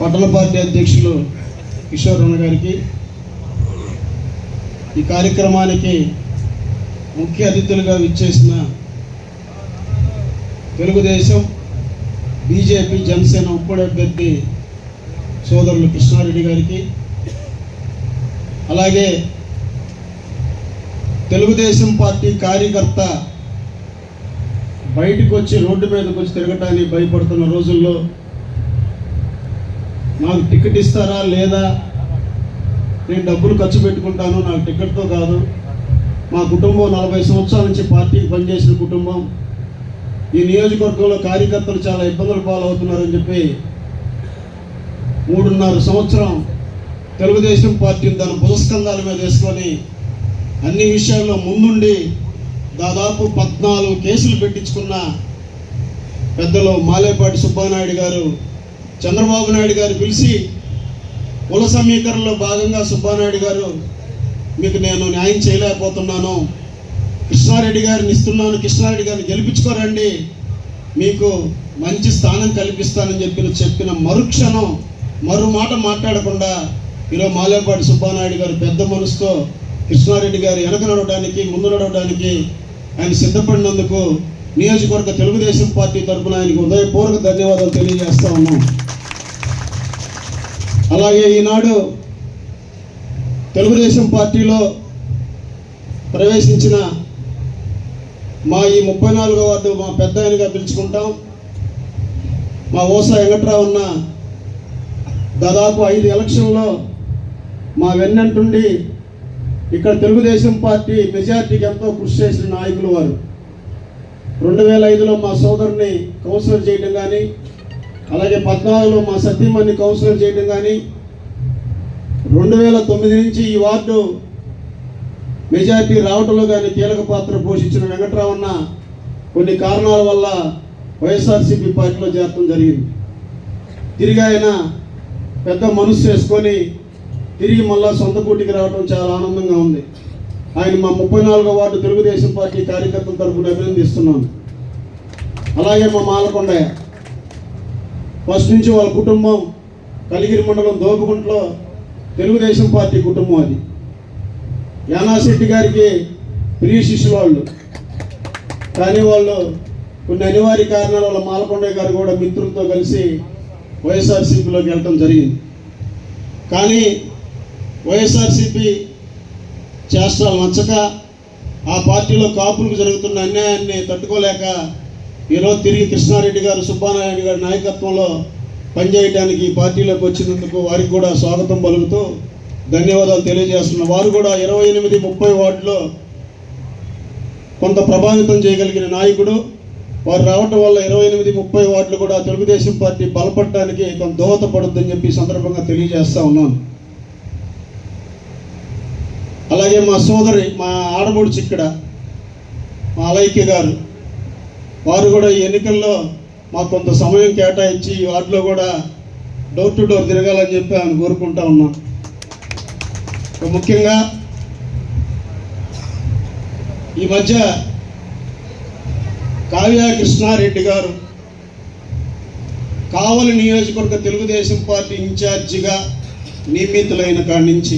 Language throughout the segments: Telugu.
పట్టణ పార్టీ అధ్యక్షులు కిషోర్ రమణ గారికి ఈ కార్యక్రమానికి ముఖ్య అతిథులుగా విచ్చేసిన తెలుగుదేశం బీజేపీ జనసేన ఉమ్మడి అభ్యర్థి సోదరులు కృష్ణారెడ్డి గారికి అలాగే తెలుగుదేశం పార్టీ కార్యకర్త బయటకు వచ్చి రోడ్డు మీదకి వచ్చి తిరగటానికి భయపడుతున్న రోజుల్లో నాకు టికెట్ ఇస్తారా లేదా? నేను డబ్బులు ఖర్చు పెట్టుకుంటాను నాకు టికెట్తో కాదు. మా కుటుంబం నలభై సంవత్సరాల నుంచి పార్టీకి పనిచేసిన కుటుంబం. ఈ నియోజకవర్గంలో కార్యకర్తలు చాలా ఇబ్బందులు పాలవుతున్నారని చెప్పి మూడున్నర సంవత్సరం తెలుగుదేశం పార్టీని తన పురస్కంధాల మీద వేసుకొని అన్ని విషయాల్లో ముందుండి దాదాపు పద్నాలుగు కేసులు పెట్టించుకున్న పెద్దలు మాలేపాటి సుబ్బానాయుడు గారు చంద్రబాబు నాయుడు గారు పిలిచి కుల సమీకరణలో భాగంగా సుబ్బానాయుడు గారు మీకు నేను న్యాయం చేయలేకపోతున్నాను. కృష్ణారెడ్డి గారిని ఇస్తున్నాను. కృష్ణారెడ్డి గారిని గెలిపించుకోరండి. మీకు మంచి స్థానం కల్పిస్తానని చెప్పిన చెప్పిన మరుక్షణం మరో మాట మాట్లాడకుండా ఈరోజు మాలేపాటి సుబ్బానాయుడు గారు పెద్ద మనసుతో కృష్ణారెడ్డి గారు వెనక నడవడానికి ముందు నడవడానికి ఆయన సిద్ధపడినందుకు నియోజకవర్గ తెలుగుదేశం పార్టీ తరఫున ఆయనకు హృదయపూర్వక ధన్యవాదాలు తెలియజేస్తా ఉన్నాం. అలాగే ఈనాడు తెలుగుదేశం పార్టీలో ప్రవేశించిన మా ఈ ముప్పై నాలుగో వార్డు మా పెద్ద ఆయనగా పిలుచుకుంటాం. మా ఓసా వెంకట్రావు ఉన్న దాదాపు ఐదు ఎలక్షన్లో మా వెన్నంటుండి ఇక్కడ తెలుగుదేశం పార్టీ మెజార్టీకి ఎంతో కృషి చేసిన నాయకులు వారు. రెండు వేల ఐదులో మా సోదరుని కౌన్సిలర్ చేయడం కానీ అలాగే పద్నాలుగులో మా సతీమణి కౌన్సిలర్ చేయడం కానీ రెండు వేల తొమ్మిది నుంచి ఈ వార్డు మెజార్టీ రావటంలో కానీ కీలక పాత్ర పోషించిన వెంకటరావన్న కొన్ని కారణాల వల్ల వైఎస్ఆర్సీపీ పార్టీలో చేరటం జరిగింది. తిరిగి ఆయన పెద్ద మనసు చేసుకొని తిరిగి మళ్ళా సొంత కూటికి రావడం చాలా ఆనందంగా ఉంది. ఆయన మా ముప్పై నాలుగో వార్డు తెలుగుదేశం పార్టీ కార్యకర్తల తరఫున అభినందిస్తున్నాను. అలాగే మా మాలకొండయ్య. ఫస్ట్ నుంచి వాళ్ళ కుటుంబం కలిగిరి మండలం దోగుగుంట్లో తెలుగుదేశం పార్టీ కుటుంబం అది. యానాశెట్టి గారికి ప్రియ శిష్యులు వాళ్ళు కానీ వాళ్ళు కొన్ని అనివార్య కారణాల వల్ల మాలకొండయ్య గారు కూడా మిత్రులతో కలిసి వైఎస్ఆర్సీపీలోకి వెళ్ళటం జరిగింది. కానీ వైఎస్ఆర్సీపీ చేష్టాలు నచ్చక ఆ పార్టీలో కాపులకు జరుగుతున్న అన్యాయాన్ని తట్టుకోలేక ఈరోజు తిరిగి కృష్ణారెడ్డి గారు సుబ్బానాయుడు గారి నాయకత్వంలో పనిచేయడానికి పార్టీలోకి వచ్చినందుకు వారికి కూడా స్వాగతం పలుకుతూ ధన్యవాదాలు తెలియజేస్తున్న వారు కూడా ఇరవై ఎనిమిది ముప్పై వార్డులో కొంత ప్రభావితం చేయగలిగిన నాయకుడు. వారు రావటం వల్ల ఇరవై ఎనిమిది ముప్పై వార్డులు కూడా తెలుగుదేశం పార్టీ బలపడటానికి కొంత దోహదపడుద్దని చెప్పి సందర్భంగా తెలియజేస్తా ఉన్నాను. అలాగే మా సోదరి మా ఆడబడుచు ఇక్కడ మా అలైక్య గారు వారు కూడా ఈ ఎన్నికల్లో మాకు కొంత సమయం కేటాయించి ఈ వార్డులో కూడా డోర్ టు డోర్ తిరగాలని చెప్పి ఆయన కోరుకుంటా ఉన్నాం ముఖ్యంగా ఈ మధ్య కావ్య కృష్ణారెడ్డి గారు కావలి నియోజకవర్గ తెలుగుదేశం పార్టీ ఇన్ఛార్జిగా నియమితులైన కాడి నుంచి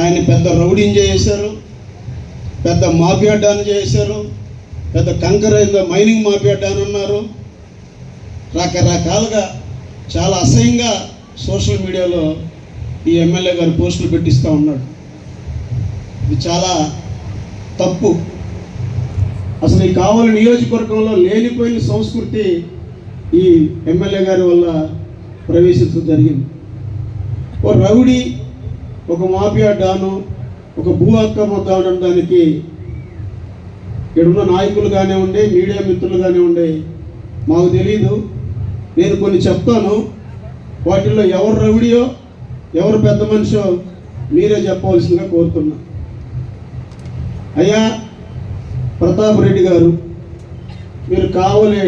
ఆయన పెద్ద రౌడీని చేశారు పెద్ద మాఫియా డాన్ చేశారు పెద్ద కంకర మైనింగ్ మాఫియా డాన్ అన్నారు రకరకాలుగా చాలా అసహ్యంగా సోషల్ మీడియాలో ఈ ఎమ్మెల్యే గారు పోస్టులు పెట్టిస్తూ ఉన్నాడు. ఇది చాలా తప్పు. అసలు ఈ కావాలి నియోజకవర్గంలో లేనిపోయిన సంస్కృతి ఈ ఎమ్మెల్యే గారి వల్ల ప్రవేశించడం జరిగింది. ఓ రౌడీ ఒక మాఫియా డాను ఒక భూ అక్రమ దానికి ఇక్కడున్న నాయకులు కానివ్వండి మీడియా మిత్రులు కానివ్వండి మాకు తెలీదు. నేను కొన్ని చెప్తాను. వాటిల్లో ఎవరు రౌడియో ఎవరు పెద్ద మనిషో మీరే చెప్పవలసిందిగా కోరుతున్నా. అయ్యా ప్రతాప్ రెడ్డి గారు మీరు కావలే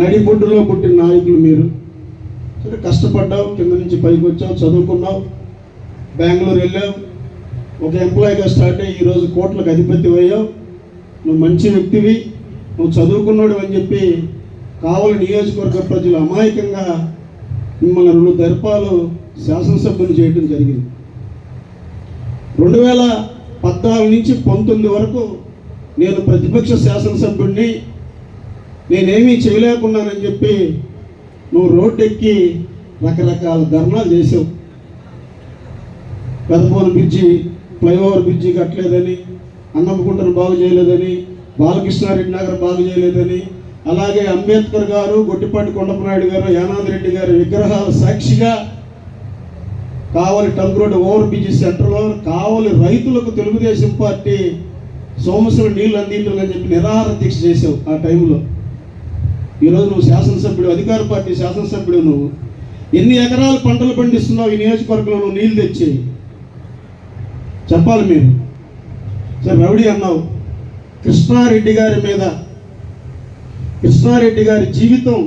నడిబొడ్డులో పుట్టిన నాయకులు మీరు. సరే కష్టపడ్డావు కింద నుంచి పైకి వచ్చావు చదువుకున్నావు బెంగళూరు వెళ్ళావు ఒక ఎంప్లాయీగా స్టార్ట్ అయ్యి ఈరోజు కోట్లకు అధిపతి అయ్యావు. నువ్వు మంచి వ్యక్తివి నువ్వు చదువుకున్నాడు అని చెప్పి కావలి నియోజకవర్గ ప్రజలు అమాయకంగా మిమ్మల్ని రెండు దర్పాలు శాసనసభ్యులు చేయడం జరిగింది. రెండు వేల పద్నాలుగు నుంచి పంతొమ్మిది వరకు నేను ప్రతిపక్ష శాసనసభ్యుడిని నేనేమీ చేయలేకున్నానని చెప్పి నువ్వు రోడ్డు ఎక్కి రకరకాల ధర్నాలు చేసావు పెదపోన బ్రిడ్జి ఫ్లైఓవర్ బ్రిడ్జి కట్టలేదని అన్నమ్మకుంటను బాగు చేయలేదని బాలకృష్ణారెడ్డి నగర్ బాగు చేయలేదని అలాగే అంబేద్కర్ గారు గొట్టిపాటి కొండపనాయుడు గారు యానాదిరెడ్డి గారు గారి విగ్రహాల సాక్షిగా Kavali trunk road over bridge సెంటర్లో కావలి రైతులకు తెలుగుదేశం పార్టీ సోమశివుడు నీళ్ళు అందించాలని చెప్పి నిరాహార దీక్ష చేసావు ఆ టైంలో. ఈరోజు నువ్వు శాసనసభ్యుడు అధికార పార్టీ శాసనసభ్యుడు నువ్వు. ఎన్ని ఎకరాలు పంటలు పండిస్తున్నావు ఈ నియోజకవర్గంలో నువ్వు నీళ్ళు తెచ్చి? చెప్పాలి మీరు. సరే రౌడీ అన్నావు. కృష్ణారెడ్డి గారి మీద కృష్ణారెడ్డి గారి జీవితం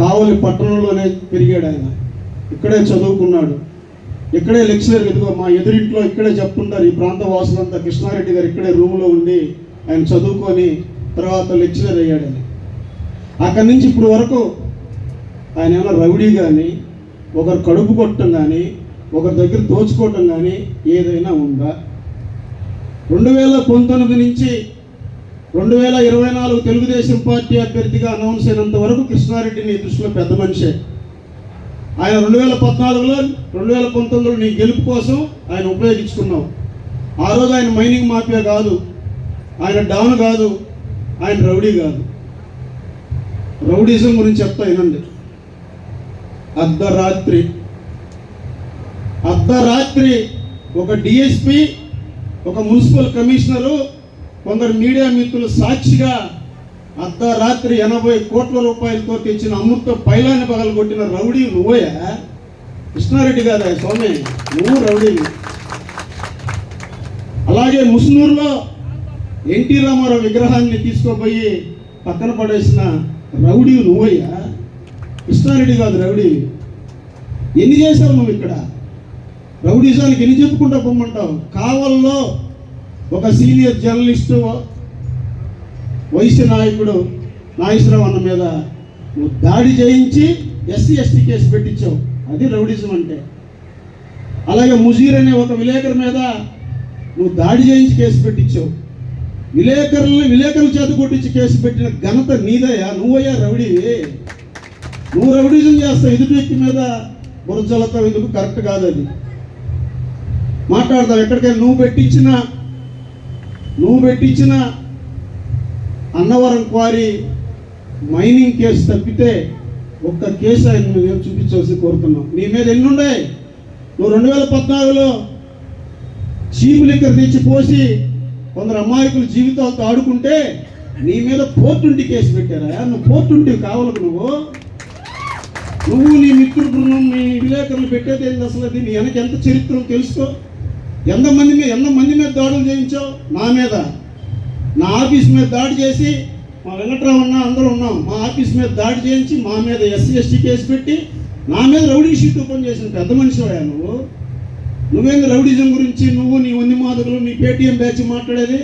కావలి పట్టణంలోనే పెరిగాడు ఆయన. ఇక్కడే చదువుకున్నాడు. ఇక్కడే లెక్చరర్ ఎదుగు మా ఎదురింట్లో ఇక్కడే చెప్తుంటారు ఈ ప్రాంత వాసులంతా. కృష్ణారెడ్డి గారు ఇక్కడే రూమ్లో ఉండి ఆయన చదువుకొని తర్వాత లెక్చరర్ అయ్యాడని అక్కడి నుంచి ఇప్పుడు వరకు ఆయన ఏమైనా రౌడీ కానీ ఒకరు కడుపు కొట్టడం కానీ ఒకరి దగ్గర దోచుకోవటం కానీ ఏదైనా ఉందా? రెండు వేల పంతొమ్మిది నుంచి రెండు వేల ఇరవై నాలుగు తెలుగుదేశం పార్టీ అభ్యర్థిగా అనౌన్స్ అయినంత వరకు కృష్ణారెడ్డిని దృష్టిలో పెద్ద మనిషే. ఆయన రెండు వేల పద్నాలుగులో రెండు వేల పంతొమ్మిదిలో నీ గెలుపు కోసం ఆయన ఉపయోగించుకున్నావు. ఆ రోజు ఆయన మైనింగ్ మాఫియా కాదు ఆయన డౌన్ కాదు ఆయన రౌడీ కాదు. రౌడీజం గురించి చెప్తా వినండి. అర్ధరాత్రి అర్ధరాత్రి ఒక డిఎస్పి ఒక మున్సిపల్ కమిషనరు కొందరు మీడియా మిత్రులు సాక్షిగా అర్ధరాత్రి ఎనభై కోట్ల రూపాయలతో తెచ్చిన అమృత పైలాన్ని పగలగొట్టిన రౌడీ నువ్వయా కృష్ణారెడ్డి కాదా స్వామి? నువ్వు రౌడీని అలాగే ముస్నూరులో ఎన్టీ రామారావు విగ్రహాన్ని తీసుకోపోయి పక్కన పడేసిన రౌడీ నువ్వయ్యా? కృష్ణారెడ్డి కాదు రౌడీ. ఎన్ని చేశావు నువ్వు ఇక్కడ? రౌడీజానికి ఎన్ని చెప్పుకుంటా పొమ్మంటావు? కావల్లో ఒక సీనియర్ జర్నలిస్టు వైశ్య నాయకుడు నాగేశ్వరరావు అన్న మీద నువ్వు దాడి చేయించి ఎస్సీ ఎస్టీ కేసు పెట్టించావు. అది రౌడీజం అంటే. అలాగే ముజీర్ అనే ఒక విలేకరు మీద నువ్వు దాడి చేయించి కేసు పెట్టించావు. విలేకరుల్ని విలేకరుల చేత కొట్టించి కేసు పెట్టిన ఘనత నీదయ్యా. నువ్వయ్యా రౌడీవి నువ్వు రౌడీజం చేస్తావు. ఎదుటి వ్యక్తి మీద బురజలతో ఎందుకు? కరెక్ట్ కాదు అది. మాట్లాడతావు ఎక్కడికైనా నువ్వు పెట్టించిన నువ్వు పెట్టించిన అన్నవరం క్వారీ మైనింగ్ కేసు తప్పితే ఒక్క కేసు ఆయన నువ్వు చూపించాల్సి కోరుతున్నావు? నీ మీద ఎన్ని ఉన్నాయి నువ్వు రెండు వేల పద్నాలుగులో చీపు లిక్కర్ తెచ్చి పోసి కొందరు అమాయకుల జీవితాలతో ఆడుకుంటే నీ మీద పోర్టుంటి కేసు పెట్టారా? నువ్వు పోర్టుంటి కావాలకు నువ్వు. నువ్వు నీ మిత్రుడు బృందం నీ విలేకరులు పెట్టేది ఏంది అసలు అది? నీ వెనక ఎంత చరిత్ర తెలుసుకో. ఎంతమంది మీద ఎంతమంది మీద దాడులు చేయించావు? నా మీద. నా ఆఫీస్ మీద దాడి చేసి మా వెంకట్రావు అన్న అందరూ ఉన్నాం. మా ఆఫీస్ మీద దాడి చేయించి మా మీద ఎస్సీ ఎస్టీ కేసు పెట్టి నా మీద రౌడీ షీట్ ఓపెన్ చేసిన పెద్ద మనిషివా నువ్వు? నువ్వేంది రౌడీజం గురించి నువ్వు నీ ఉంది మాదకులు నీ పేటీఎం బ్యాచ్ మాట్లాడేది?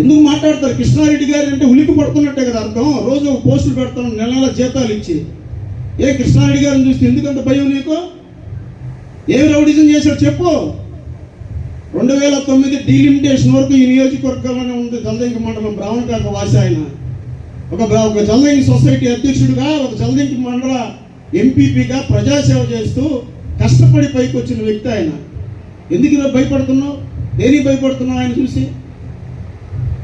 ఎందుకు మాట్లాడతారు? కృష్ణారెడ్డి గారు అంటే ఉలికి పడుతున్నట్టే కదా అర్థం. రోజు పోస్టులు పెడతాను నెల నెల జీతాలు ఇచ్చి. ఏ కృష్ణారెడ్డి గారిని చూస్తే ఎందుకంత భయం నీకు? ఏమి రౌడీజం చేశాడు చెప్పు. రెండు వేల తొమ్మిది డీలిమిటేషన్ వరకు ఈ నియోజకవర్గంలోనే ఉంది జలదంకి మండలం బ్రాహ్మణకాక వాసి ఆయన. ఒక ఒక జలదంకి సొసైటీ అధ్యక్షుడిగా ఒక జలదంకి మండల ఎంపీపీగా ప్రజాసేవ చేస్తూ కష్టపడి పైకి వచ్చిన వ్యక్తి ఆయన. ఎందుకు ఇలా భయపడుతున్నావు? దేనికి భయపడుతున్నావు ఆయన చూసి?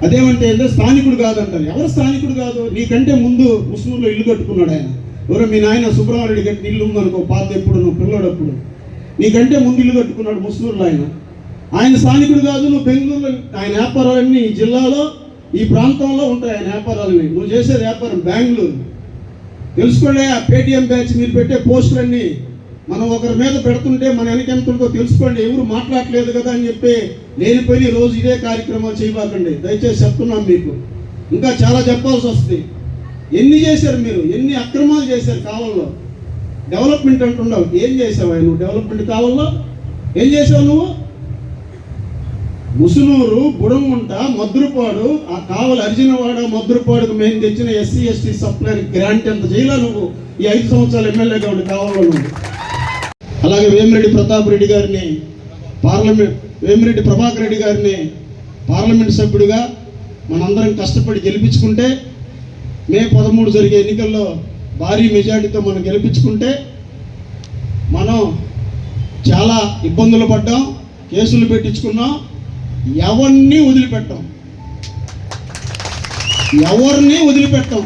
అదేమంటే ఏంటో స్థానికుడు కాదంటారు. ఎవరు స్థానికుడు కాదు? నీకంటే ముందు ముస్లింలో ఇల్లు కట్టుకున్నాడు ఆయన. ఎవరో మీ నాయన సుబ్రహ్మణ్యుడి కట్టి ఇల్లు ఉందనుకో పాత ఎప్పుడు నువ్వు పిల్లడప్పుడు. నీకంటే ముందు ఇల్లు కట్టుకున్నాడు ముస్లింలో ఆయన. ఆయన స్థానికుడు కాదు నువ్వు బెంగళూరులో ఆయన వ్యాపారాలన్నీ ఈ జిల్లాలో ఈ ప్రాంతంలో ఉంటాయి ఆయన వ్యాపారాలన్నీ. నువ్వు చేసే వ్యాపారం బెంగళూరు. తెలుసుకోండి ఆ పేటిఎం బ్యాచ్ మీరు పెట్టే పోస్టులన్నీ మనం ఒకరి మీద పెడుతుంటే మన వెనక ఎంత ఉందో తెలుసుకోండి. ఎవరు మాట్లాడలేదు కదా అని చెప్పి లేనిపోయి రోజు ఇదే కార్యక్రమాలు చేయబాకండి. దయచేసి చెప్తున్నాం మీకు. ఇంకా చాలా చెప్పాల్సి వస్తుంది. ఎన్ని చేశారు మీరు? ఎన్ని అక్రమాలు చేశారు కావాలో డెవలప్మెంట్ అంటున్నావు. ఏం చేసావు? నువ్వు డెవలప్మెంట్ కావాలా? ఏం చేసావు నువ్వు? ముసునూరు బుడంగుంట మద్దురుపాడు ఆ కావలి అర్జునవాడ మద్రుపాడుకు మేము తెచ్చిన ఎస్సీ ఎస్టీ సప్లైర్ గ్రాంట్ ఎంత చేయలే నువ్వు? ఈ ఐదు సంవత్సరాలు ఎమ్మెల్యేగా ఉండి కావాలో నువ్వు? అలాగే వేమిరెడ్డి ప్రతాప్ రెడ్డి గారిని పార్లమెంట్ వేమిరెడ్డి ప్రభాకర్ రెడ్డి గారిని పార్లమెంట్ సభ్యుడిగా మనందరం కష్టపడి గెలిపించుకుంటే మే పదమూడు జరిగే ఎన్నికల్లో భారీ మెజార్టీతో మనం గెలిపించుకుంటే మనం చాలా ఇబ్బందులు పడ్డాం కేసులు పెట్టించుకున్నాం ఎవరిని వదిలిపెట్టాం? ఎవరిని వదిలిపెట్టాం?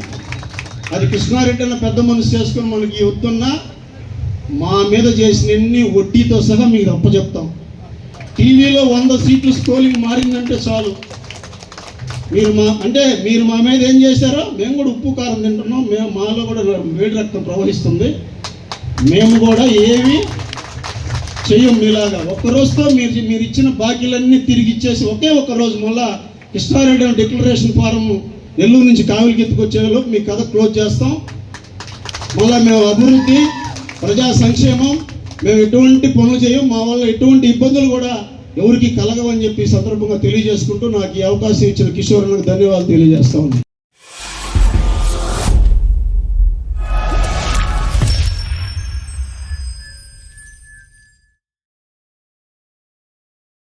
అది కృష్ణారెడ్డి అన్న పెద్ద మనసు చేసుకుని మనకి వద్దున్నా మా మీద చేసిన ఎన్ని వడ్డీతో సహా మీకు అప్పచెప్తాం. టీవీలో వంద సీట్లు స్కోలింగ్ మారిందంటే చాలు. మీరు మా అంటే మీరు మా మీద ఏం చేశారో మేము కూడా ఉప్పు కారం తింటున్నాం. మేము మాలో కూడా వేడి రక్తం ప్రవహిస్తుంది. మేము కూడా ఏమి చెయ్యం మీలాగా. ఒక్క రోజుతో మీరు మీరు ఇచ్చిన బాకీలన్నీ తిరిగి ఇచ్చేసి ఒకే ఒక్క రోజు మళ్ళా కృష్ణారెడ్డి డిక్లరేషన్ ఫారం నెల్లూరు నుంచి కావిలికి ఎత్తుకొచ్చేలోపు మీ కథ క్లోజ్ చేస్తాం. మళ్ళీ మేము అభివృద్ధి ప్రజా సంక్షేమం మేము ఎటువంటి పనులు చేయం మా వల్ల ఎటువంటి ఇబ్బందులు కూడా ఎవరికి కలగవని చెప్పి సందర్భంగా తెలియజేసుకుంటూ నాకు ఈ అవకాశం ఇచ్చిన కిషోర్ అన్నకు ధన్యవాదాలు తెలియజేస్తా ఉన్నాను.